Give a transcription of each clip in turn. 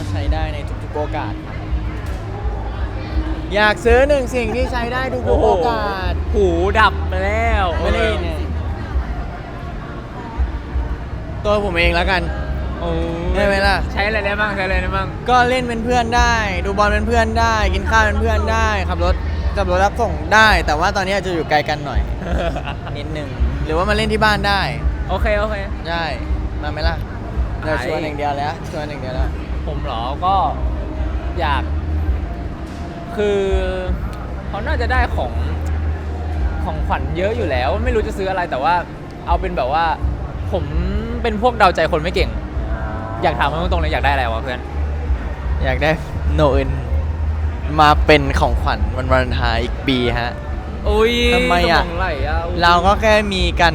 าสามารถใช้ได้ในทุกๆโอกาสครับอยากซื้อหนึ่งสิ่งที่ใช้ได้ทุกๆโอกาส หูดับไปแล้วไม่ได้ยินเนี่ยตัวผมเองแล้วกัน โอ้ได้ไหมล่ะ ใช้อะไรได้บ้างใช้อะไรได้บ้างก็เล่นเป็นเพื่อนได้ ดูบอลเป็นเพื่อนได้ กินข้าวเป็นเพื่อนได้ขับรถขับรถรับส่งได้ แต่ว่าตอนนี้อาจจะอยู่ไกลกันหน่อยนิดนึงหรือว่ามาเล่นที่บ้านได้โอเคโอเค ได้มาไหมล่ะเดี๋ยวชวนอย่างเดียวแล้วชวนอย่างเดียวแล้ว ผมเหรอก็อยาก คือเขาน่าจะได้ของของขวัญเยอะอยู่แล้ว ไม่รู้จะซื้ออะไรแต่ว่า เอาเป็นแบบว่า ผมเป็นพวกเดาใจคนไม่เก่ง อยากถามมันตรงๆเลยอยากได้อะไรวะเพื่อนอยากได้โนอื่นมาเป็นของขวัญวันวาเลนไทน์อีกปีฮะ อุ้ยทำไมอะ สงไหลอะเราก็แค่มีกัน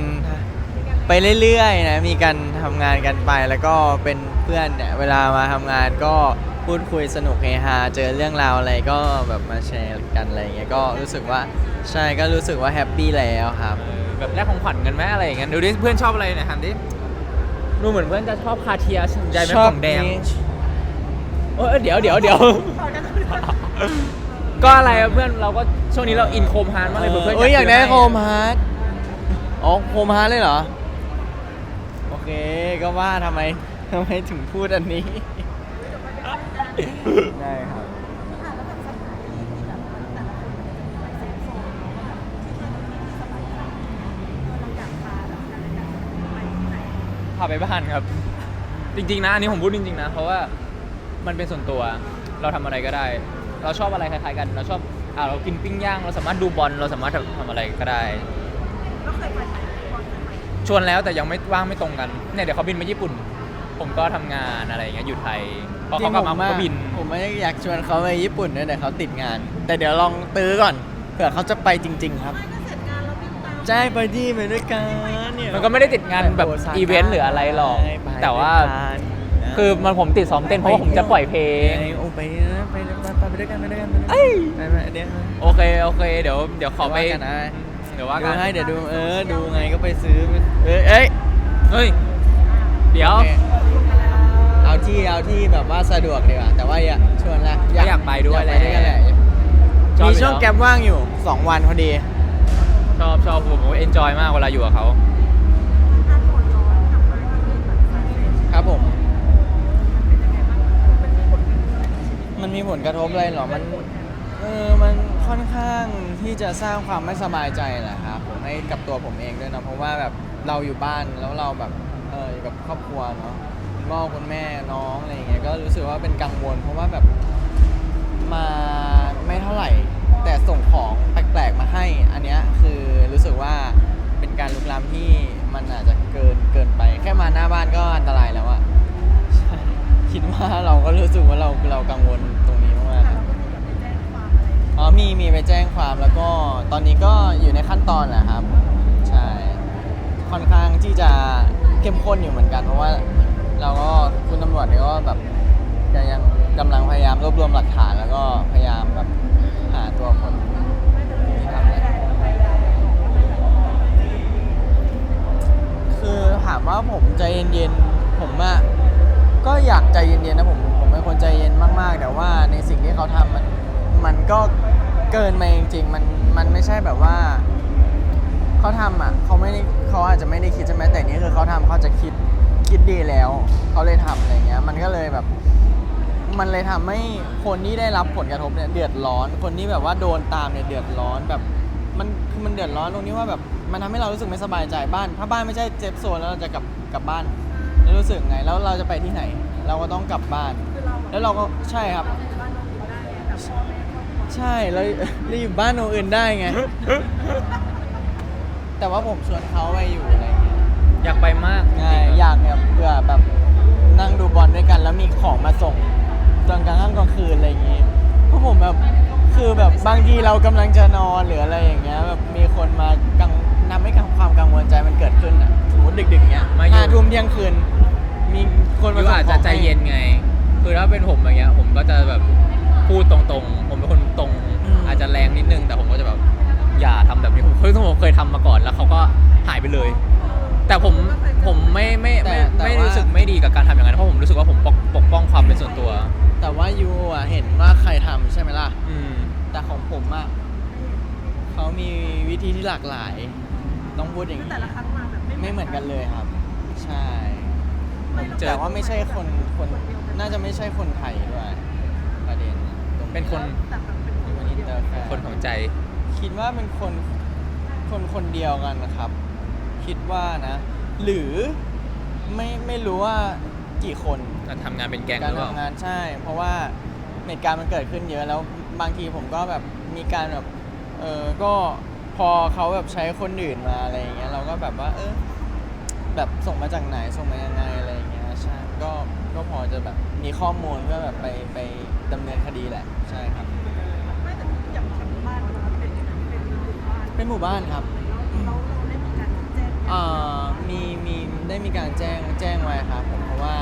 ไปเรื่อยๆนะ มีกันทำงานกันไปแล้วก็เป็น เพื่อนเนี่ยเวลามาทำงานก็พูดคุยสนุกเฮฮาเจอเรื่องราวอะไรก็แบบมาแชร์กันอะไรอย่างเงี้ยก็รู้สึกว่าใช่ก็รู้สึกว่าแฮปปี้แล้วครับ เออแบบแลกของขวัญกันไหมอะไรอย่างเงี้ยดูดิเพื่อนชอบอะไรเนี่ยหันดิดูเหมือนเพื่อนจะชอบคาเทียสนใจไหมชกอบล่องแดงนี้เออเดี๋ยวเดี๋ยวเดี๋ยวก็อะไรอะเพื่อนเราก็ช่วงนี้เราอินโคมฮาร์ดมากเลยเพื่อนๆเอ้ยอยากได้ซื้โฮมฮาร์ดอ๋อโฮมฮาร์ดเลยเหรอ โอเคก็ว่าทำไม ทำไมถึงพูดอันนี้ ได้ครับ ค่ะแล้วแบบสถานที่ที่แบบมันแต่ละคนมันเซฟโซนเนาะแบบที่มันสบายใจเออเราอยากพาแบบกันและกันไปที่ไหนพาไปบ้านครับ จริง ๆ นะ อันนี้ผมพูดจริง ๆ นะ เพราะว่ามันเป็นส่วนตัว เราทำอะไรก็ได้ เราชอบอะไรคล้ายๆกัน เราชอบอ่าเรากินปิ้งย่าง เราสามารถดูบอล เราสามารถทำอะไรก็ได้ ก็เคยไปไหมบอลกันไหมชวนแล้วแต่ยังไม่ว่างไม่ตรงกัน เนี่ยเดี๋ยวเขาบินมาญี่ปุ่น ผมก็ทำงานอะไรอย่างเงี้ยอยู่ไทยพอเขากลับมาผมก็บิน ผมไม่ได้อยากชวนเขาไปญี่ปุ่นด้วยแต่เขาติดงาน แต่เดี๋ยวลองตื้อก่อนเผื่อเขาจะไปจริง ๆ ครับไม่ก็เสร็จงานแล้วบินตามใช่ไปที่ไปด้วยกันเนี่ยมันก็ไม่ได้ติดงานแบบโซาก้าอีเวนต์หรืออะไรหรอกใช่ไปแต่ว่าด้วยกันนะคือมันผมติดซ้อมเต้นเพราะว่าผมจะปล่อยเพลงโอ้ไปนะไปนะไปไปด้วยกันไปด้วยกันไปด้วยกันไปไปเดี๋ยวโอเคโอเค เดี๋ยวเดี๋ยวขอไปว่ากันนะเดี๋ยวว่าดูกันให้เดี๋ยวดูเออดูไงก็ไปซื้อเอ้ยเอ้ยเฮ้ย เดี๋ยว โอคเอาที่เอาที่แบบว่าสะดวกดีกว่าแต่ว่าอยากชวนละก็อยากไปด้วยอากไปด้วยกันแหละชอบมีอยู่ช่วงแล้วแกปว่างอยู่ 2 วันพอดี ชอบชอบผมผมเอนจอยมากเวลาอยู่กับเขาถ้าโดนย้อนกลับมาที่แบบสายเซฟครับผมเป็นยังไงบ้างมันมีผลกระทบอะไรกับชีวิตมันมีผลกระทบอะไรเหรอ มัน เออ มันค่อนข้างที่จะสร้างความไม่สบายใจแหละครับผมให้กับตัวผมเองด้วยนะ เพราะว่าแบบเราอยู่บ้านแล้วเราแบบเอออยู่กับครอบครัวเนาะคุณพ่อคุณแม่น้องอะไรอย่างเงี้ยก็รู้สึกว่าเป็นกังวล เพราะว่าแบบมาไม่เท่าไหร่ แต่ส่งของแปลกๆมาให้ อันเนี้ยคือรู้สึกว่าเป็นการลุกล้ำที่มันอาจจะเกินเกินไป แค่มาหน้าบ้านก็อันตรายแล้วอะใช่คิดว่าเราก็รู้สึกว่าเราเรากังวลตรงนี้มากๆครับเราก็มีแบบไปแจ้งความอะไรอ๋อ มี มีไปแจ้งความแล้วก็ตอนนี้ก็อยู่ในขั้นตอนแหละครับ ใช่ ค่อนข้างที่จะ เข้มข้นอยู่เหมือนกัน เพราะว่าเราก็คุณตำรวจเนี่ยก็แบบยังกำลังพยายามรวบรวมหลักฐานแล้วก็พยายามแบบหาตัวคนที่ทำอะไรคือถามว่าผมใจเย็นๆผมอะก็อยากใจเย็นๆนะผมผมเป็นคนใจเย็นมากๆ แต่ว่าในสิ่งที่เขาทำมันมันก็เกินมาจริงๆมันมันไม่ใช่แบบว่า เขาทำอะเขาไม่ได้เขาอาจจะไม่ได้คิดใช่ไหมแต่นี่คือเขาทำเขาจะคิดคิดดีแล้วเขาเลยทำอะไรเงี้ยมันก็เลยแบบ มันเลยทำให้คนที่ได้รับผลกระทบเนี่ยเดือดร้อน คนที่แบบว่าโดนตามเนี่ยเดือดร้อนแบบมันคือมันเดือดร้อนตรงนี้ว่าแบบมันทำให้เรารู้สึกไม่สบายใจบ้าน ถ้าบ้านไม่ใช่เซฟโซนแล้วเราจะกลับกลับบ้านแล้วรู้สึกไงแล้วเราจะไปที่ไหน เราก็ต้องกลับบ้าน คือเราแล้วเราก็ใช่ครับอยู่ในบ้านเราอยู่ได้แต่พ่อแม่ครอบครัวใช่แล้วแล้วอยู่บ้านโนอื่นได้ไง แต่ว่าผมชวนเขาไปอยู่อะไรเงี้ยอยากไปมากใช่จริงๆอยากแบบเผื่อแบบนั่งดูบอลด้วยกัน แล้วมีของมาส่งตอนกลางค่ำกลางคืนอะไรอย่างงี้เพราะผมแบบคือแบบบางทีเรากำลังจะนอนหรืออะไรอย่างเงี้ยแบบมีคนมากังนำให้ความกังวลใจมันเกิดขึ้นอะสมมติดึกๆเงี้ยมาอยู่ ห้าทุ่มเที่ยงคืน มีคนอมายู่ส่งอาจขจะองใจให้เย็นไง คือถ้าเป็นผมอย่างเงี้ย ผมก็จะแบบพูดตรงๆ ผมเป็นคนตรงอาจจะแรงนิดนึง แต่ผมก็จะแบบ เคยผมเคยทำมาก่อนแล้วเขาก็หายไปเลย แต่ผมผมไม่ไม่ไม่แต่ไม่แต่ว่า รู้สึกไม่ดีกับการทำอย่างนั้นเพราะผมรู้สึกว่าผมปกปกป้องความเป็นส่วนตัว แต่ว่ายูอะเห็นว่าใครทำใช่ไหมล่ะ อืม แต่ของผมอะเขามีวิธีที่หลากหลาย ต้องพูดอย่างคือนี้แต่ละครั้งมาแบบไม่เหมือนกันเลยครับ ใช่ไม่เจอ แต่ว่าไม่ใช่คนคนน่าจะไม่ใช่คนไทยด้วยประเด็นตรงเป็นคนแต่แบบเป็นคนเป็นอินเตอร์แฟนคนของใจ คิดว่าเป็นคน คนคนเดียวกันนะครับ คิดว่านะ หรือไม่ไม่รู้ว่ากี่คนการทำงานเป็นแก๊งหการรือเปล่า ทำงานใช่ เพราะว่าเหตุการณ์มันเกิดขึ้นเยอะแล้วบางทีผมก็แบบมีการแบบเออก็พอเขาแบบใช้คนอื่นมาอะไรอย่างเงี้ยเราก็แบบว่า เออแบบส่งมาจากไหนส่งมายังไงอะไรอย่างเงี้ยใช่ก็ก็พอจะแบบมีข้อมูลเพื่อแบบไปไปดำเนินคดีแหละใช่ครับ หมู่บ้านครับแล้วเราเราได้มีการแจ้งเอ่อมีมีได้มีการแจ้งแจ้งไว้ครับผมเพราะว่า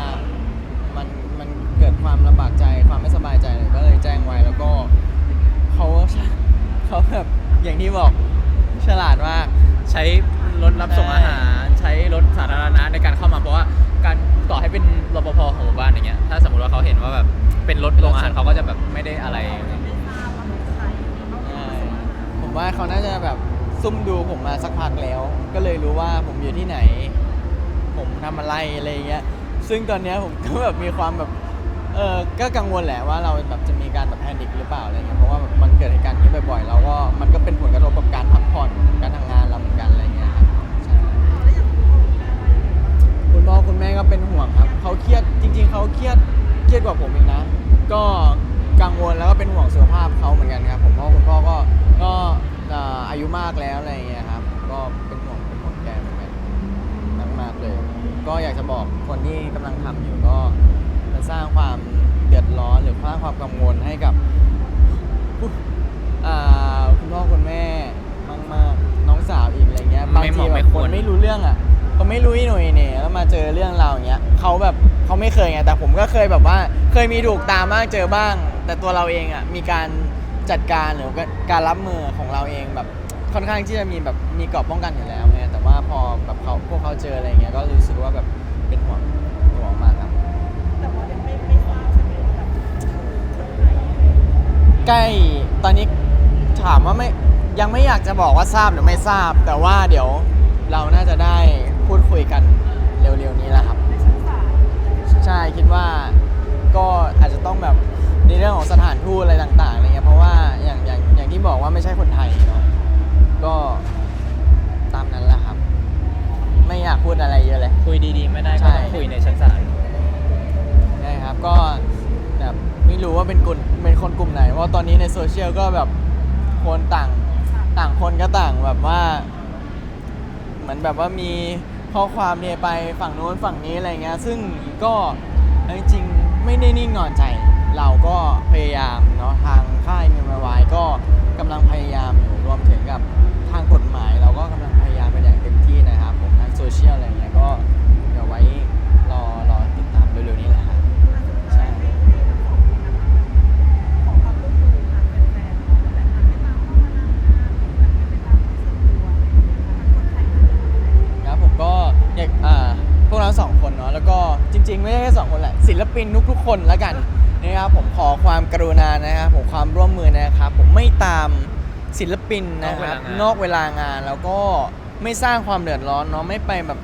มันมันเกิดความลำบากใจความไม่สบายใจเลยก็เลยแจ้งไว้แล้วก็เขาเขาแบบอย่างที่บอกฉลาดมาก ใช้รถรับส่งอาหาร ใช้รถสาธารณะในการเข้ามาเพราะว่าการต่อให้เป็นรปภของหมู่บ้านอย่างเงี้ยถ้าสมมติว่าเขาเห็นว่าแบบเป็นรถโรงอาหารเขาก็จะแบบไม่ได้อะไรไม่ทราบว่าเป็นใครเขาใช่ผมว่าเขาน่าจะแบบ ซุ่มดูผมมาสักพักแล้ว ก็เลยรู้ว่าผมอยู่ที่ไหน ผมทำอะไรอะไรอย่างเงี้ยซึ่งตอนเนี้ยผมก็แบบมีความแบบเออก็กังวลแหละว่าเราแบบจะมีการแบบแพนิคหรือเปล่าอะไรเงี้ยเพราะว่าแบบมันเกิดเหตุการณ์อย่างนี้บ่อยๆแล้วก็มันก็เป็นผลกระทบกับการพักผ่อนการทำงานเราเหมือนกันอะไรเงี้ยครับใช่แล้วอย่างคุณพ่อคุณแม่ว่ายังไงบ้างคุณพ่อคุณแม่ก็เป็นห่วงครับ เขาเครียดจริง ๆ เขาเครียดเครียดกว่าผมอีกนะ ก็ายุมากแล้วอะไรเงี้ยครับ ก็เป็นห่วงเป็นห่วงแกเหมือนกันมากๆเลย ก็อยากจะบอกคนที่กำลังทำอยู่ก็จะสร้างความเดือดร้อนหรือสร้างความกังวลให้กับผู้อ่าคุณพ่อคุณแม่มากๆน้องสาวอีกอะไรเงี้ยบางไม่เหทีมาะแบไม่บคควร นไม่รู้เรื่องอะเขาไม่รู้อีหน่อยเนี่ยแล้วมาเจอเรื่องราวอย่างเงี้ยเขาแบบเขาไม่เคยไงแต่ผมก็เคยแบบว่าเคยมีถูกตามบ้างเจอบ้าง แต่ตัวเราเองอะมีการจัดการหรือว่าการรับมือของเราเองแบบ ค่อนข้างที่จะมีแบบมีเกราะป้องกันอยู่แล้วไงแต่ว่าพอแบบเขาพวกเขาเจออะไรเงี้ยก็รู้สึกว่าแบบเป็นห่วงห่วงมากครับ แต่ว่ายังไม่ไม่ทราบใช่ไหมว่าแบบคนไหนอะไรอย่างเงี้ยใกล้ตอนนี้ถามว่าไม่ยังไม่อยากจะบอกว่าทราบหรือไม่ทราบ แต่ว่าเดี๋ยวเราน่าจะได้พูดคุยกันเร็วๆนี้แหละครับ ในชั้นศาลใช่คิดว่าก็อาจจะต้องแบบในเรื่องของสถานทูตอะไรต่างๆอะไรเงี้ยเพราะว่าอย่างอย่างอย่างที่บอกว่าไม่ใช่คนไทยเนาะ ก็ตามนั้นแหละครับ ไม่อยากพูดอะไรเยอะเลย คุยดีๆ ไม่ได้ใช่ก็ต้องคุยในชั้นศาลใช่ครับก็แบบไม่รู้ว่าเป็นกลุ่มเป็นคนกลุ่มไหนเพราะตอนนี้ในโซเชียลก็แบบคนต่างต่างคนก็ต่างแบบว่า เหมือนแบบว่ามีข้อความเนี่ยไปฝั่งนู้นฝั่งนี้อะไรเงี้ยซึ่งก็จริงๆไม่ได้นิ่งนอนใจ เราก็พยายามเนาะทางค่ายมีมาวายก็กำลังพยายามอยู่รวมถึงกับทางกฎหมายเราก็กำลังพยายามเป็นอย่างเต็มที่นะครับผมทางโซเชียลอะไรเงี้ยก็เดี๋ยวไว้รอรอติดตามเร็วๆนี้แหละครับใช่ครับผมก็อยากอ่าพวกเราสองคนเนาะแล้วก็จริง ๆ ไม่ใช่แค่สองคนแหละศิลปินทุกๆคนแล้วกันนะครับผมขอความกรุณานะครับผมความร่วมมือนะครับผมไม่ตาม ศิลปินนะครับนอกเวลางานแล้วก็ไม่สร้างความเดือดร้อนเนาะไม่ไปแบบ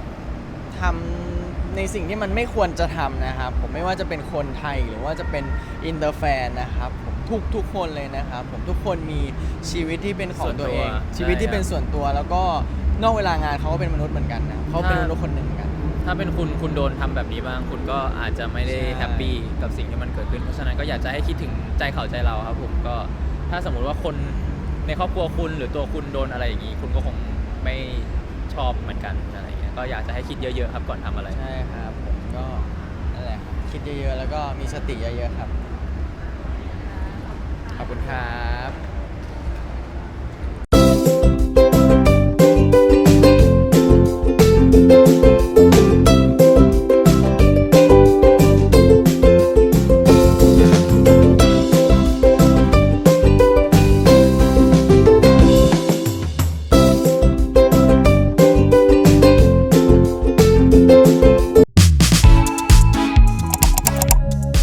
ทำในสิ่งที่มันไม่ควรจะทำนะครับ ผมไม่ว่าจะเป็นคนไทยหรือว่าจะเป็นอินเตอร์แฟนนะครับผมทุกทุกคนเลยนะครับ ผมทุกคนมีชีวิตที่เป็นของตัวเอง ชีวิตที่เป็นส่วนตัวแล้วก็นอกเวลางานเขาก็เป็นมนุษย์เหมือนกันนะเขาเป็นมนุษย์คนหนึ่งเหมือนกัน ถ้าเป็นคุณคุณโดนทำแบบนี้บ้าง คุณก็อาจจะไม่ได้ใช่แฮปปี้กับสิ่งที่มันเกิดขึ้นเพราะฉะนั้นก็อยากจะให้คิดถึงใจเขาใจเราครับผมก็ถ้าสมมุติว่าคน ในครอบครัวคุณหรือตัวคุณโดนอะไรอย่างนี้ คุณก็คงไม่ชอบเหมือนกันอะไรอย่างเงี้ยก็อยากจะให้คิดเยอะๆครับก่อนทำอะไร ใช่ครับผมก็นั่นแหละครับคิดเยอะๆ แล้วก็มีสติเยอะๆครับ ขอบคุณครับ